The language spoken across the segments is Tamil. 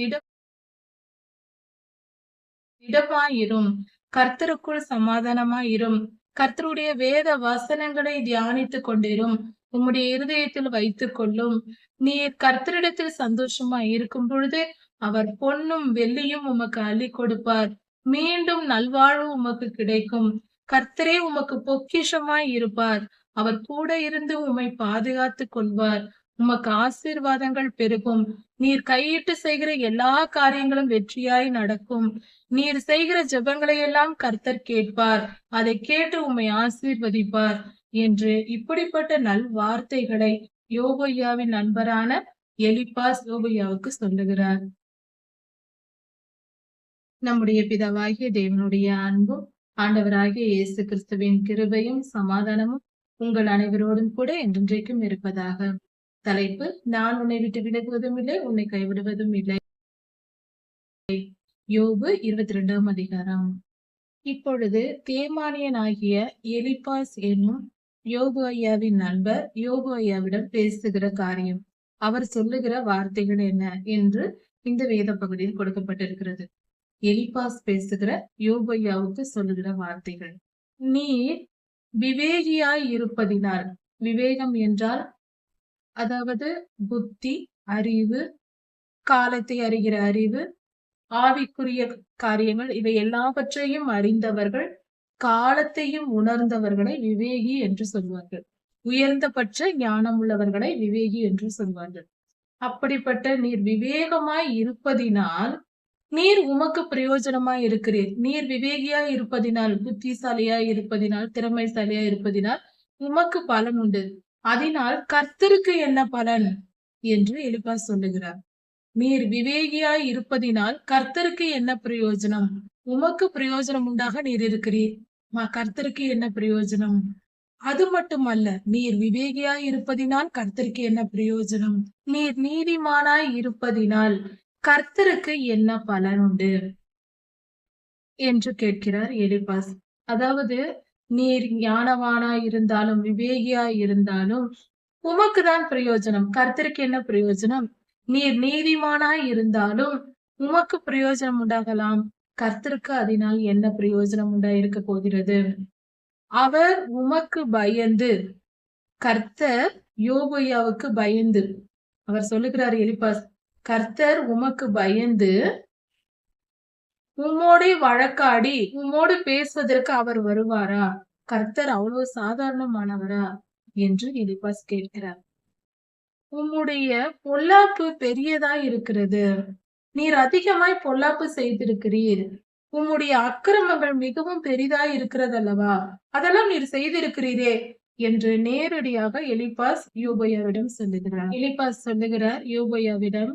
திட திடமாயிரும். கர்த்தருக்குள் சமாதானமாயிரும். கர்த்தருடைய வேத வசனங்களை தியானித்துக் கொண்டிரும். உம்முடைய இருதயத்தில் வைத்துக் கொள்ளும். நீ கர்த்தரிடத்தில் சந்தோஷமாய் இருக்கும் பொழுது அவர் பொன்னும் வெள்ளியும் உமக்கு அள்ளி கொடுப்பார். மீண்டும் நல்வாழ்வு உமக்கு கிடைக்கும். கர்த்தரே உமக்கு பொக்கிஷமாய் இருப்பார். அவர் கூட இருந்து உம்மை பாதுகாத்துக் கொள்வார். உமக்கு ஆசீர்வாதங்கள் பெருகும். நீர் கையிட்டு செய்கிற எல்லா காரியங்களும் வெற்றியாய் நடக்கும். நீர் செய்கிற ஜெபங்களை எல்லாம் கர்த்தர் கேட்பார். அதை கேட்டு உம்மை ஆசீர்வதிப்பார் என்று இப்படிப்பட்ட நல் வார்த்தைகளை யோகையாவின் நண்பரான எலிபாஸ் யோகையாவுக்கு சொல்லுகிறார். நம்முடைய பிதாவாகிய தேவனுடைய அன்பும் ஆண்டவராகிய இயேசு கிறிஸ்துவின் கிருபையும் சமாதானமும் உங்கள் அனைவரோடும் கூட என்றென்றைக்கும் இருப்பதாக. தலைப்பு நான் உன்னை விட்டு விலகுவதும் இல்லை உன்னை கைவிடுவதும் இல்லை. யோபு இருபத்தி ரெண்டாம் அதிகாரம். இப்பொழுது தேமானியனாகிய எலிபாஸ் என்னும் யோபு ஐயாவின் நண்பர் யோபு ஐயாவிடம் பேசுகிற காரியம் அவர் சொல்லுகிற வார்த்தைகள் என்ன என்று இந்த வேத பகுதியில் கொடுக்கப்பட்டிருக்கிறது. எலிபாஸ் பேசுகிற யோபு ஐயாவுக்கு சொல்லுகிற வார்த்தைகள் நீ விவேகியாய் இருப்பதினால் விவேகம் என்றால் அதாவது புத்தி அறிவு காலத்தை அறிகிற அறிவு ஆவிக்குரிய காரியங்கள் இவை எல்லாவற்றையும் அறிந்தவர்கள் காலத்தையும் உணர்ந்தவர்களை விவேகி என்று சொல்வார்கள். உயர்ந்தபட்ச ஞானம் உள்ளவர்களை விவேகி என்று சொல்வார்கள். அப்படிப்பட்ட நீர் விவேகமாய் இருப்பதினால் நீர் உமக்கு பிரயோஜனமாய் இருக்கிறீர். நீர் விவேகியாய் இருப்பதினால் புத்திசாலியாய் இருப்பதினால் திறமைசாலியாய் இருப்பதினால் உமக்கு பலன் உண்டு. அதனால் கர்த்தருக்கு என்ன பலன்? என்று எலிபா சொல்லுகிறார். நீர் விவேகியாய் இருப்பதினால் கர்த்தருக்கு என்ன பிரயோஜனம்? உமக்கு பிரயோஜனம் உண்டாக நீர் இருக்கிறீர். கர்த்தருக்கு என்ன பிரயோஜனம்? அது மட்டுமல்ல நீர் விவேகியாய் இருப்பதினால் கர்த்தருக்கு என்ன பிரயோஜனம்? நீர் நீதிமானாய் இருப்பதினால் கர்த்தருக்கு என்ன பலன் உண்டு? என்று கேட்கிறார் எலிபாஸ் அதாவது நீர் ஞானவானா இருந்தாலும் விவேகியா இருந்தாலும் உமக்கு தான் பிரயோஜனம். கர்த்தருக்கு என்ன பிரயோஜனம்? நீர் நீதிமானாய் இருந்தாலும் உமக்கு பிரயோஜனம் உண்டாகலாம். கர்த்தருக்கு அதனால் என்ன பிரயோஜனம் உண்டாயிருக்க போகிறது? அவர் உமக்கு பயந்து கர்த்தர் யோகையாவுக்கு பயந்து அவர் சொல்லுகிறார் எலிபாஸ் கர்த்தர் உமக்கு பயந்து உம்மோடே வழக்காடி உம்மோடு பேசுவதற்கு அவர் வருவாரா? கர்த்தர் அவ்வளவு சாதாரணமானவரா? என்று எலிபாஸ் கேட்கிறார். உம்முடைய பொல்லாப்பு பெரியதா இருக்கிறது நீர் அதிகமாய் பொல்லாப்பு செய்திருக்கிறீர். உம்முடைய அக்கிரமங்கள் மிகவும் பெரிதா இருக்கிறது அல்லவா அதெல்லாம் நீர் செய்திருக்கிறீரே என்று நேரடியாக எலிபாஸ் யூபையாவிடம் சொல்லுகிறார். எலிபாஸ் சொல்லுகிறார் யூபையாவிடம்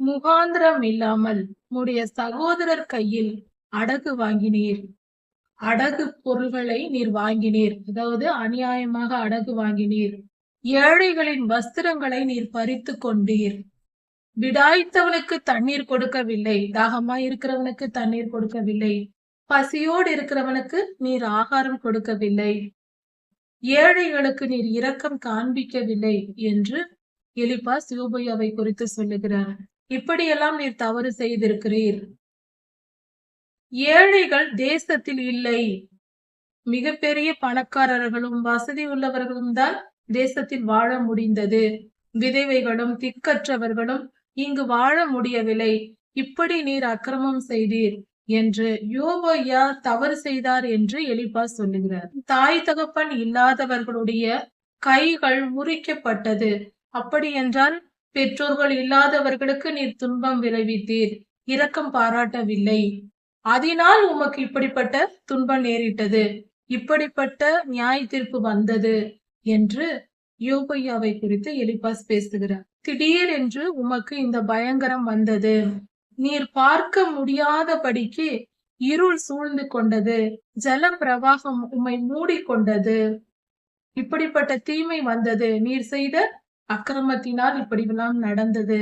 முகாந்திரம் இல்லாமல் உடைய சகோதரர் கையில் அடகு வாங்கினீர். அடகு பொருள்களை நீர் வாங்கினீர். அதாவது அநியாயமாக அடகு வாங்கினீர். ஏழைகளின் வஸ்திரங்களை நீர் பறித்து கொண்டீர். விடாய்த்தவனுக்கு தண்ணீர் கொடுக்கவில்லை. தாகமா இருக்கிறவனுக்கு தண்ணீர் கொடுக்கவில்லை. பசியோடு இருக்கிறவனுக்கு நீர் ஆகாரம் கொடுக்கவில்லை. ஏழைகளுக்கு நீர் இரக்கம் காண்பிக்கவில்லை என்று எலிபா சிவபையாவை குறித்து சொல்லுகிறார். இப்படியெல்லாம் நீர் தவறு செய்திருக்கிறீர். ஏழைகள் தேசத்தில் இல்லை. மிகப்பெரிய பணக்காரர்களும் வசதி உள்ளவர்களும் தான் தேசத்தில் வாழ முடிந்தது. விதவைகளும் திக்கற்றவர்களும் இங்கு வாழ முடியவில்லை. இப்படி நீர் அக்கிரமம் செய்தீர் என்று யோபையா தவறு செய்தார் என்று எலிபா சொல்லுகிறார். தாய் தகப்பன் இல்லாதவர்களுடைய கைகள் முறிக்கப்பட்டது அப்படி என்றால் பெற்றோர்கள் இல்லாதவர்களுக்கு நீர் துன்பம் விளைவித்தீர். இரக்கம் பாராட்டவில்லை. அதனால் உமக்கு இப்படிப்பட்ட துன்பம் நேரிட்டது. இப்படிப்பட்ட நியாய தீர்ப்பு வந்தது என்று யோகையாவை குறித்து எலிபாஸ் பேசுகிறார். திடீர் என்று உமக்கு இந்த பயங்கரம் வந்தது. நீர் பார்க்க முடியாதபடிக்கு இருள் சூழ்ந்து கொண்டது. ஜல பிரவாகம் உம்மை மூடிக்கொண்டது. இப்படிப்பட்ட தீமை வந்தது. நீர் செய்த அக்கிரமத்தினால் இப்படியெல்லாம் நடந்தது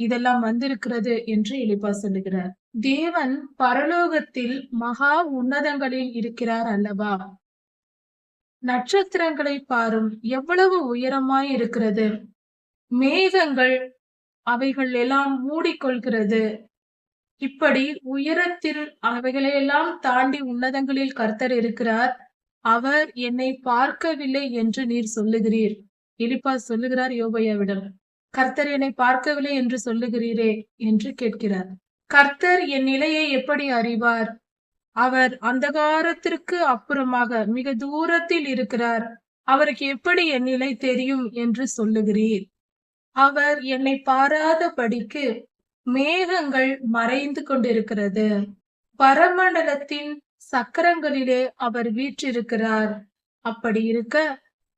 இதெல்லாம் வந்திருக்கிறது என்று எலிபா சொல்லுகிறார். தேவன் பரலோகத்தில் மகா உன்னதங்களில் இருக்கிறார் அல்லவா? நட்சத்திரங்களை பாரும் எவ்வளவு உயரமாய் இருக்கிறது? மேகங்கள் அவைகள் எல்லாம் மூடிக்கொள்கிறது. இப்படி உயரத்தில் அவைகளையெல்லாம் தாண்டி உன்னதங்களில் கர்த்தர் இருக்கிறார். அவர் என்னை பார்க்கவில்லை என்று நீர் சொல்லுகிறீர். எலிப்பா சொல்லுகிறார் யோபையாவிடம் கர்த்தர் என்னை பார்க்கவில்லை என்று சொல்லுகிறீரே என்று கேட்கிறார். கர்த்தர் என் நிலையை எப்படி அறிவார்? அவர் அந்தகாரத்திற்கு அப்புறமாக மிக தூரத்தில் இருக்கிறார். அவருக்கு எப்படி என் நிலை தெரியும் என்று சொல்லுகிறீர்? அவர் என்னை பாராதபடிக்கு மேகங்கள் மறைந்து கொண்டிருக்கிறது. பரமண்டலத்தின் சக்கரங்களிலே அவர் வீற்றிருக்கிறார். அப்படி இருக்க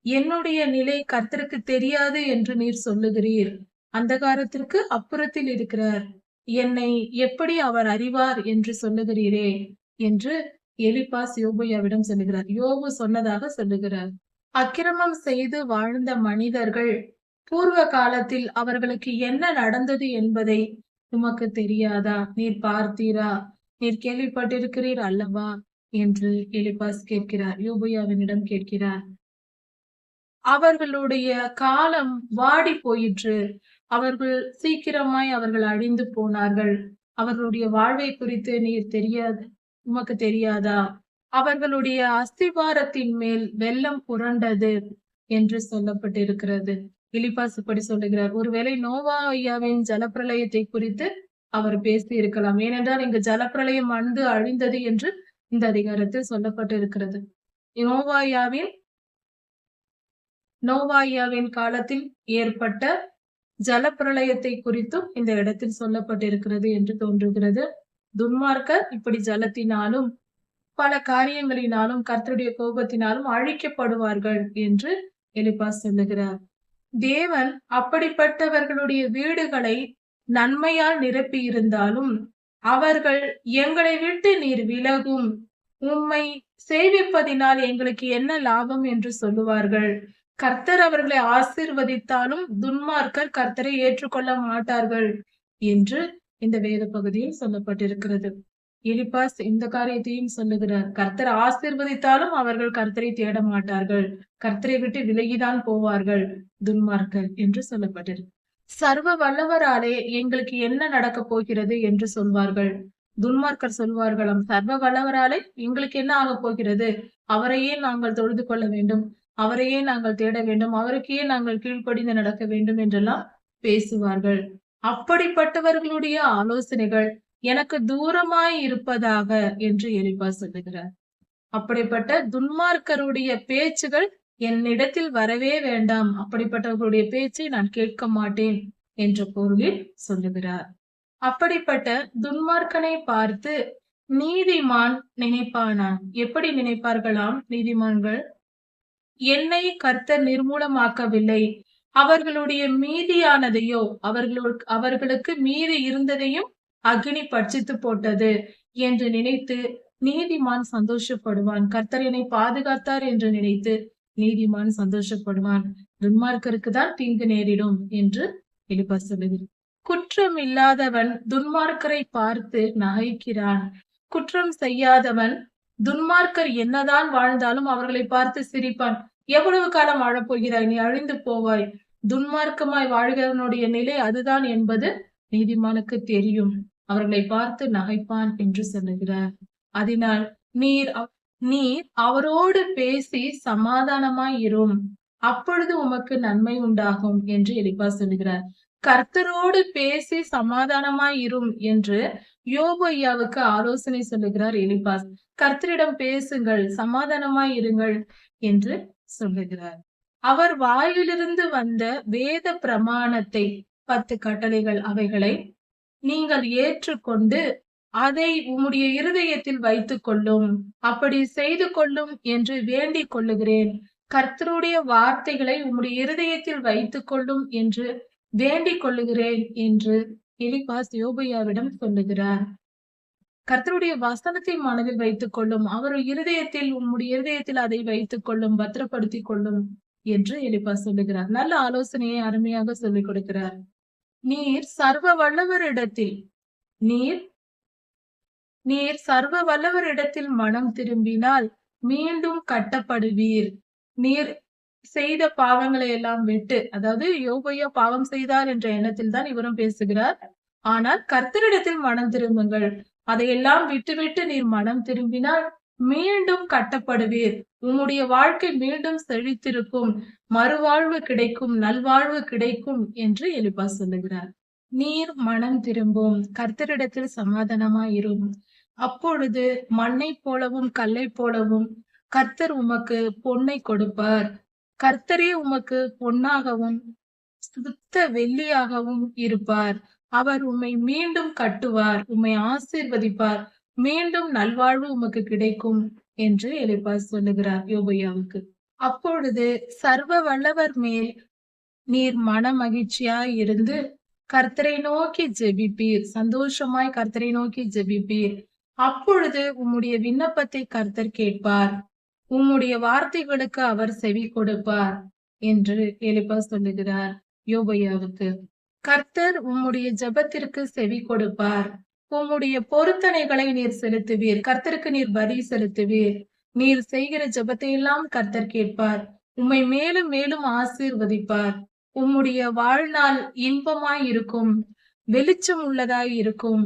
என்னுடைய நிலை கர்த்தருக்கு தெரியாது என்று நீர் சொல்லுகிறீர். அந்தகாரத்திற்கு அப்புறத்தில் இருக்கிறார். என்னை எப்படி அவர் அறிவார் என்று சொல்லுகிறீரே என்று எலிபாஸ் யோபையாவிடம் சொல்லுகிறார். யோபு சொன்னதாக சொல்லுகிறார். அக்கிரமம் செய்து வாழ்ந்த மனிதர்கள் பூர்வ காலத்தில் அவர்களுக்கு என்ன நடந்தது என்பதை உமக்கு தெரியாதா? நீர் பார்த்தீரா? நீர் கேள்விப்பட்டிருக்கிறீர் அல்லவா? என்று எலிபாஸ் கேட்கிறார். யோபையாவினிடம் கேட்கிறார். அவர்களுடைய காலம் வாடி போயிற்று. அவர்கள் சீக்கிரமாய் அவர்கள் அழிந்து போனார்கள். அவர்களுடைய வாழ்வை குறித்து நீர் தெரியாது உமக்கு தெரியாதா? அவர்களுடைய அஸ்திவாரத்தின் மேல் வெள்ளம் புரண்டது என்று சொல்லப்பட்டிருக்கிறது. இலிபாஸ் இப்படி சொல்லுகிறார் ஒருவேளை நோவா ஐயாவின் ஜலப்பிரளயத்தை குறித்து அவர் பேசி இருக்கலாம் ஏனென்றால் இங்கு ஜலப்பிரளயம் வந்து அழிந்தது என்று இந்த அதிகாரத்தில் சொல்லப்பட்டிருக்கிறது. நோவாயாவின் நோவாயாவின் காலத்தில் ஏற்பட்ட ஜலப்பிரளயத்தை குறித்தும் இந்த இடத்தில் சொல்லப்பட்டிருக்கிறது என்று தோன்றுகிறது. துன்மார்க்கர் இப்படி ஜலத்தினாலும் பல காரியங்களினாலும் கர்த்தருடைய கோபத்தினாலும் அழிக்கப்படுவார்கள் என்று எலிபா சொல்லுகிறார். தேவன் அப்படிப்பட்டவர்களுடைய வீடுகளை நன்மையால் நிரப்பி இருந்தாலும் அவர்கள் எங்களை விட்டு நீர் விலகும். உம்மை சேவிப்பதினால் எங்களுக்கு என்ன லாபம் என்று சொல்லுவார்கள். கர்த்தர் அவர்களை ஆசிர்வதித்தாலும் துன்மார்க்கர் கர்த்தரை ஏற்றுக்கொள்ள மாட்டார்கள் என்று இந்த வேத பகுதியில் சொல்லப்பட்டிருக்கிறது. எலிபாஸ் இந்த காரியத்தையும் சொல்லுகிறார். கர்த்தர் ஆசிர்வதித்தாலும் அவர்கள் கர்த்தரை தேட மாட்டார்கள். கர்த்தரை விட்டு விலகிதான் போவார்கள் துன்மார்க்கர் என்று சொல்லப்பட்டிருக்கு சர்வ வல்லவராலே எங்களுக்கு என்ன நடக்க போகிறது என்று சொல்வார்கள். துன்மார்க்கர் சொல்வார்களாம். சர்வ வல்லவராலே எங்களுக்கு என்ன ஆக போகிறது? அவரையே நாங்கள் தொழுது கொள்ள வேண்டும். அவரையே நாங்கள் தேட வேண்டும். அவருக்கே நாங்கள் கீழ்ப்படிந்து நடக்க வேண்டும் என்றெல்லாம் பேசுவார்கள். அப்படிப்பட்டவர்களுடைய ஆலோசனைகள் எனக்கு தூரமாய் இருப்பதாக என்று எலிபா சொல்லுகிறார். அப்படிப்பட்ட துன்மார்க்கருடைய பேச்சுகள் என்னிடத்தில் வரவே வேண்டாம். அப்படிப்பட்டவர்களுடைய பேச்சை நான் கேட்க மாட்டேன் என்ற பொருளில் சொல்லுகிறார். அப்படிப்பட்ட துன்மார்க்கனை பார்த்து நீதிமான் நினைப்பானான் எப்படி நினைப்பார்களாம் நீதிமான்கள்? என்னை கர்த்தர் நிர்மூலமாக்கவில்லை. அவர்களுடைய மீதியானதையோ அவர்களோ அவர்களுக்கு மீதி இருந்ததையும் அக்னி பட்சித்து போட்டது என்று நினைத்து நீதிமான் சந்தோஷப்படுவான். கர்த்தர் என்னை பாதுகாத்தார் என்று நினைத்து நீதிமான் சந்தோஷப்படுவான். துன்மார்க்கருக்கு தான் தீங்கு நேரிடும் என்று எழுப்ப சொல்லுகிறேன் குற்றம் இல்லாதவன் துன்மார்க்கரை பார்த்து நகைக்கிறான். குற்றம் செய்யாதவன் துன்மார்க்கர் என்னதான் வாழ்ந்தாலும் அவர்களை பார்த்து சிரிப்பான். எவ்வளவு காலம் வாழப்போகிறாய்? நீ அழிந்து போவாய். துன்மார்க்கமாய் வாழ்கிறவனுடைய நிலை அதுதான் என்பது நீதிமானுக்கு தெரியும். அவர்களை பார்த்து நகைப்பான் என்று சொல்லுகிறார். அதனால் நீர் நீர் அவரோடு பேசி சமாதானமாய் இரும். அப்பொழுது உமக்கு நன்மை உண்டாகும் என்று எலிப்பா சொல்லுகிறார். கர்த்தரோடு பேசி சமாதானமாய் இரும் என்று யோபு ஐயாவுக்கு ஆலோசனை சொல்லுகிறார் எலிபாஸ் கர்த்தரிடம் பேசுங்கள் சமாதானமாய் இருங்கள் என்று சொல்லுகிறார். அவர் வாயிலிருந்து வந்த வேத பிரமாணத்தை பத்து கட்டளைகள் அவைகளை நீங்கள் ஏற்றுக்கொண்டு அதை உம்முடைய இருதயத்தில் வைத்துக் கொள்ளும் அப்படி செய்து கொள்ளும் என்று வேண்டிக் கொள்ளுகிறேன். கர்த்தருடைய வார்த்தைகளை உம்முடைய இருதயத்தில் வைத்துக் கொள்ளும் என்று வேண்டிக் கொள்ளுகிறேன் என்று எலிபாஸ் யோபையாவிடம் சொல்லுகிறார். கர்த்தருடைய வசனத்தை மனதில் வைத்துக் கொள்ளும் அவர் இருதயத்தில் உம்முடைய இருதயத்தில் அதை வைத்துக் கொள்ளும் பத்திரப்படுத்திக் கொள்ளும் என்று எலிப்பா சொல்லுகிறார். நல்ல ஆலோசனையை அருமையாக சொல்லிக் கொடுக்கிறார். நீர் சர்வ வல்லவரிடத்தில் நீர் நீர் சர்வ வல்லவரிடத்தில் மனம் திரும்பினால் மீண்டும் கட்டப்படுவீர். நீர் செய்த பாவங்களை எல்லாம் விட்டு அதாவது யோபையா பாவம் செய்தார் என்ற எண்ணத்தில் தான் இவரும் பேசுகிறார். ஆனால் கர்த்தரிடத்தில் மனம் திரும்புங்கள். அதையெல்லாம் விட்டுவிட்டு நீர் மனம் திரும்பினால் மீண்டும் கட்டப்படுவீர். உம்முடைய வாழ்க்கை மீண்டும் செழித்திருக்கும். மறுவாழ்வு கிடைக்கும் நல்வாழ்வு கிடைக்கும் என்று எலிபா சொல்லுகிறார். நீர் மனம் திரும்பும். கர்த்தரிடத்தில் சமாதானமாயிரும். அப்பொழுது மண்ணை போலவும் கல்லை போலவும் கர்த்தர் உமக்கு பொன்னை கொடுப்பார். கர்த்தரே உமக்கு பொன்னாகவும் சுத்த வெள்ளியாகவும் இருப்பார். அவர் உம்மை மீண்டும் கட்டுவார் உம்மை ஆசீர்வதிப்பார். மீண்டும் நல்வாழ்வு உமக்கு கிடைக்கும் என்று எலிப்பா சொல்லுகிறார் யோபையாவுக்கு. அப்பொழுது சர்வ வல்லவர் மேல் நீர் மன மகிழ்ச்சியாய் இருந்து கர்த்தரை நோக்கி ஜெபிப்பீர் சந்தோஷமாய் கர்த்தரை நோக்கி ஜெபிப்பீர். அப்பொழுது உம்முடைய விண்ணப்பத்தை கர்த்தர் கேட்பார் உம்முடைய வார்த்தைகளுக்கு அவர் செவி கொடுப்பார் என்று எலிப்பா சொல்லுகிறார் யோபையாவுக்கு. கர்த்தர் உம்முடைய ஜெபத்திற்கு செவி கொடுப்பார். உம்முடைய பொருத்தனைகளை நீர் செலுத்துவீர். கர்த்தருக்கு நீர் பலி செலுத்துவீர். நீர் செய்கிற ஜெபத்தை எல்லாம் கர்த்தர் கேட்பார். உம்மை மேலும் மேலும் ஆசீர்வதிப்பார். உம்முடைய வாழ்நாள் இன்பமாய் இருக்கும். வெளிச்சம் உள்ளதாய் இருக்கும்.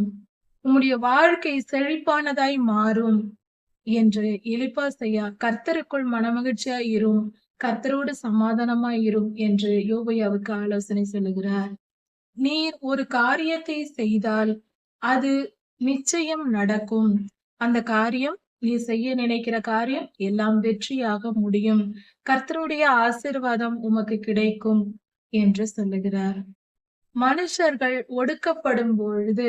உம்முடைய வாழ்க்கை செழிப்பானதாய் மாறும் என்று எலிப்பா செய்யா கர்த்தருக்குள் மனமகிழ்ச்சியாய் இரும். கர்த்தரோடு சமாதானமாய் இரும் என்று யோபையாவுக்கு ஆலோசனை சொல்லுகிறார். நீர் ஒரு காரியத்தை செய்தால் அது நிச்சயம் நடக்கும். அந்த காரியம் நீ செய்ய நினைக்கிற காரியம் எல்லாம் வெற்றியாக முடியும். கர்த்தருடைய ஆசிர்வாதம் உமக்கு கிடைக்கும் என்று சொல்லுகிறார். மனுஷர்கள் ஒடுக்கப்படும் பொழுது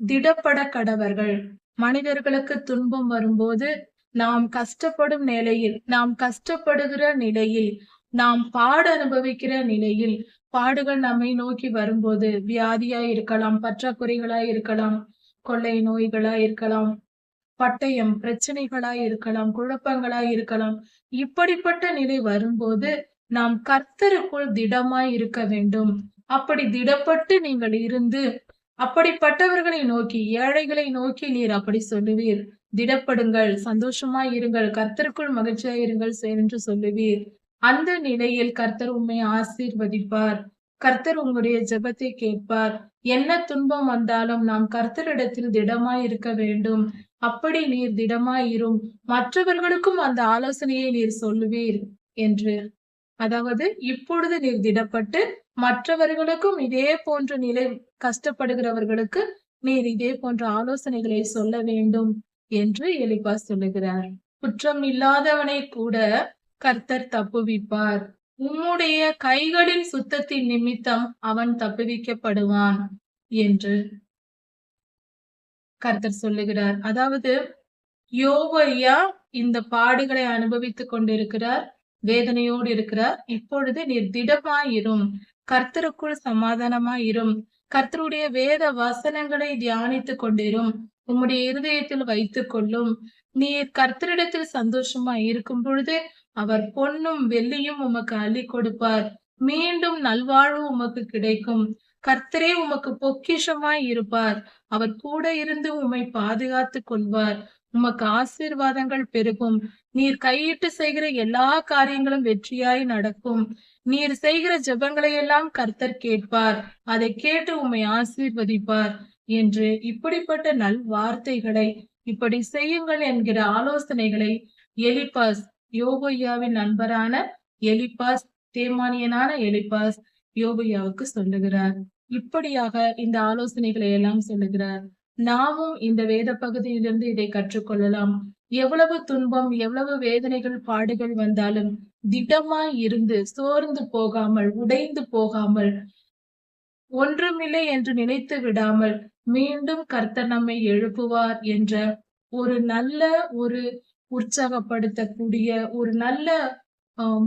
திடப்பட கடவர்கள். மனிதர்களுக்கு துன்பம் வரும்போது நாம் கஷ்டப்படும் நிலையில் நாம் கஷ்டப்படுகிற நிலையில் நாம் பாடு அனுபவிக்கிற நிலையில் பாடுகள் நம்மை நோக்கி வரும்போது வியாதியா இருக்கலாம் பற்றாக்குறைகளா இருக்கலாம் கொள்ளை நோய்களா இருக்கலாம் பட்டயம் பிரச்சனைகளா இருக்கலாம் குழப்பங்களா இருக்கலாம் இப்படிப்பட்ட நிலை வரும்போது நாம் கர்த்தருக்குள் திடமாய் இருக்க வேண்டும். அப்படி திடப்பட்டு நீங்கள் இருந்து அப்படிப்பட்டவர்களை நோக்கி ஏழைகளை நோக்கி நீர் அப்படி சொல்லுவீர். திடப்படுங்கள் சந்தோஷமாய் இருங்கள் கர்த்தருக்குள் மகிழ்ச்சியாய் இருங்கள் என்று சொல்லுவீர். அந்த நிலையில் கர்த்தர் உண்மை ஆசீர்வதிப்பார். கர்த்தர் உங்களுடைய ஜெபத்தை கேட்பார். என்ன துன்பம் வந்தாலும் நாம் கர்த்தரிடத்தில் திடமாய் இருக்க வேண்டும். அப்படி நீர் திடமாயிரும். மற்றவர்களுக்கும் அந்த ஆலோசனையை நீர் சொல்லுவீர் என்று. அதாவது இப்பொழுது நீர் திடப்பட்டு மற்றவர்களுக்கும் இதே போன்ற நிலை கஷ்டப்படுகிறவர்களுக்கு நீர் இதே போன்ற ஆலோசனைகளை சொல்ல வேண்டும் என்று எலிபா சொல்லுகிறார். குற்றம் இல்லாதவனை கூட கர்த்தர் தப்புவிப்பார். உம்முடைய கைகளின் சுத்தத்தின் நிமித்தம் அவன் தப்புவிக்கப்படுவான் என்று கர்த்தர் சொல்லுகிறார். அதாவது யோவையா இந்த பாடுகளை அனுபவித்துக் கொண்டிருக்கிறார் வேதனையோடு இருக்கிறார். இப்பொழுது நீர் திடமாயிரும் கர்த்தருக்குள் சமாதானமாயிரும் கர்த்தருடைய வேத வசனங்களை தியானித்துக் கொண்டிரும் உம்முடைய இருதயத்தில் வைத்துக் கொள்ளும். நீர் கர்த்தரிடத்தில் சந்தோஷமா இருக்கும் பொழுது அவர் பொன்னும் வெள்ளியும் உமக்கு அள்ளி கொடுப்பார். மீண்டும் நல்வாழ்வு உமக்கு கிடைக்கும். கர்த்தரே உமக்கு பொக்கிஷமாய் இருப்பார். அவர் கூட இருந்து உம்மை பாதுகாத்துக் கொள்வார். உமக்கு ஆசீர்வாதங்கள் பெருகும். நீர் கையிட்டு செய்கிற எல்லா காரியங்களும் வெற்றியாய் நடக்கும். நீர் செய்கிற ஜெபங்களை எல்லாம் கர்த்தர் கேட்பார். அதை கேட்டு உம்மை ஆசீர்வதிப்பார் என்று இப்படிப்பட்ட நல் வார்த்தைகளை இப்படி செய்யுங்கள் என்கிற ஆலோசனைகளை எலிபாஸ் யோகையாவின் நண்பரான எலிபாஸ் தேமானியனான எலிபாஸ் யோகையாவுக்கு சொல்லுகிறார். இப்படியாக இந்த ஆலோசனைகளை எல்லாம் சொல்லுகிறார். நாமும் இந்த வேத பகுதியிலிருந்து இதை கற்றுக்கொள்ளலாம். எவ்வளவு துன்பம் எவ்வளவு வேதனைகள் பாடுகள் வந்தாலும் திடமாய் இருந்து சோர்ந்து போகாமல் உடைந்து போகாமல் ஒன்றுமில்லை என்று நினைத்து விடாமல் மீண்டும் கர்த்தர் நம்மை எழுப்புவார் என்ற ஒரு நல்ல ஒரு உற்சாகப்படுத்தக்கூடிய ஒரு நல்ல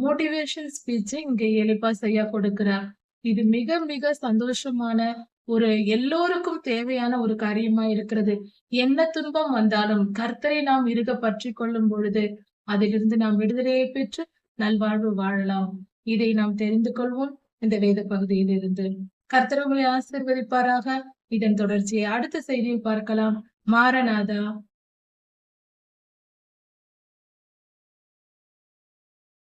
மோட்டிவேஷன் ஸ்பீச்சை இங்க எலிப்பா செய்யா கொடுக்கிறார். இது மிக மிக சந்தோஷமான ஒரு எல்லோருக்கும் தேவையான ஒரு காரியமா இருக்கிறது. என்ன துன்பம் வந்தாலும் கர்த்தரை நாம் இருக பற்றி கொள்ளும் பொழுது அதிலிருந்து நாம் விடுதலையை பெற்று நல்வாழ்வு வாழலாம். இதை நாம் தெரிந்து கொள்வோம் இந்த வேத பகுதியில் இருந்து கர்த்தர் உங்களை ஆசிர்வதிப்பாராக. இதன் தொடர்ச்சியை அடுத்த செய்தியில் பார்க்கலாம். மாரநாதா.